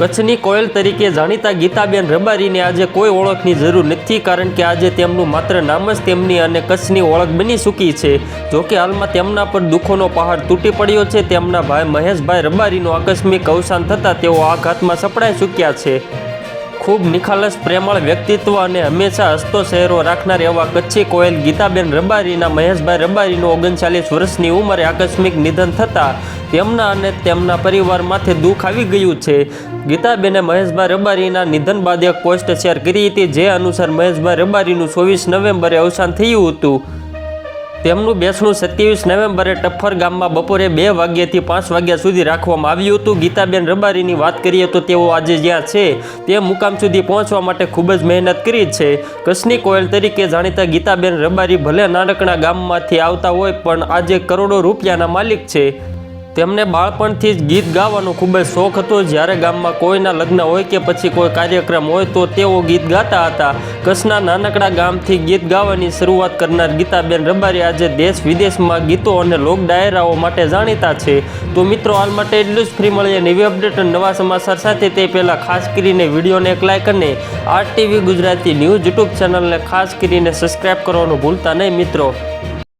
કચ્છની કોયલ તરીકે જાણીતા ગીતાબેન રબારીને આજે કોઈ ઓળખની જરૂર નથી, કારણ કે આજે તેમનું માત્ર નામ જ તેમની અને કચ્છની ઓળખ બની ચૂકી છે. જોકે હાલમાં તેમના પર દુઃખોનો પહાડ તૂટી પડ્યો છે. તેમના ભાઈ મહેશભાઈ રબારીનું આકસ્મિક અવસાન થતાં તેઓ આઘાતમાં સપડાઈ ચૂક્યા છે. ખૂબ નિખાલસ, પ્રેમળ વ્યક્તિત્વ અને હંમેશા હસતો ચહેરો રાખનાર એવા કચ્છી કોયલ ગીતાબેન રબારીના મહેશભાઈ રબારીનું ઓગણચાલીસ વર્ષની ઉંમરે આકસ્મિક નિધન થતાં તેમના અને તેમના પરિવારમાંથી દુઃખ આવી ગયું છે. ગીતાબેને મહેશભાઈ રબારીના નિધન બાદ એક પોસ્ટ શેર કરી હતી, જે અનુસાર મહેશભાઈ રબારીનું ચોવીસ નવેમ્બરે અવસાન થયું હતું. તેમનું બેસણું સત્યાવીસ નવેમ્બરે ટફ્ફર ગામમાં બપોરે બે વાગ્યાથી પાંચ વાગ્યા સુધી રાખવામાં આવ્યું હતું. ગીતાબેન રબારીની વાત કરીએ તો તેઓ આજે જ્યાં છે, તે મુકામ સુધી પહોંચવા માટે ખૂબ જ મહેનત કરી છે. કચ્છની કોયલ તરીકે જાણીતા ગીતાબેન રબારી ભલે નાનકડા ગામમાંથી આવતા હોય, પણ આજે કરોડો રૂપિયાના માલિક છે. તેમને બાળપણથી જ ગીત ગાવાનો ખૂબ જ શોખ હતો. જ્યારે ગામમાં કોઈના લગ્ન હોય કે પછી કોઈ કાર્યક્રમ હોય તો તેઓ ગીત ગાતા હતા. કચ્છના નાનકડા ગામથી ગીત ગાવાની શરૂઆત કરનાર ગીતાબેન રબારી આજે દેશ વિદેશમાં ગીતો અને લોક ડાયરાઓ માટે જાણીતા છે. તો મિત્રો, હાલ માટે એટલું જ. ફ્રી મળીએ નવી અપડેટ અને નવા સમાચાર સાથે. તે પહેલાં ખાસ કરીને વિડીયોને એક લાઇક અને R TV Gujarati news YouTube ચેનલને ખાસ કરીને સબસ્ક્રાઈબ કરવાનું ભૂલતા નહીં મિત્રો.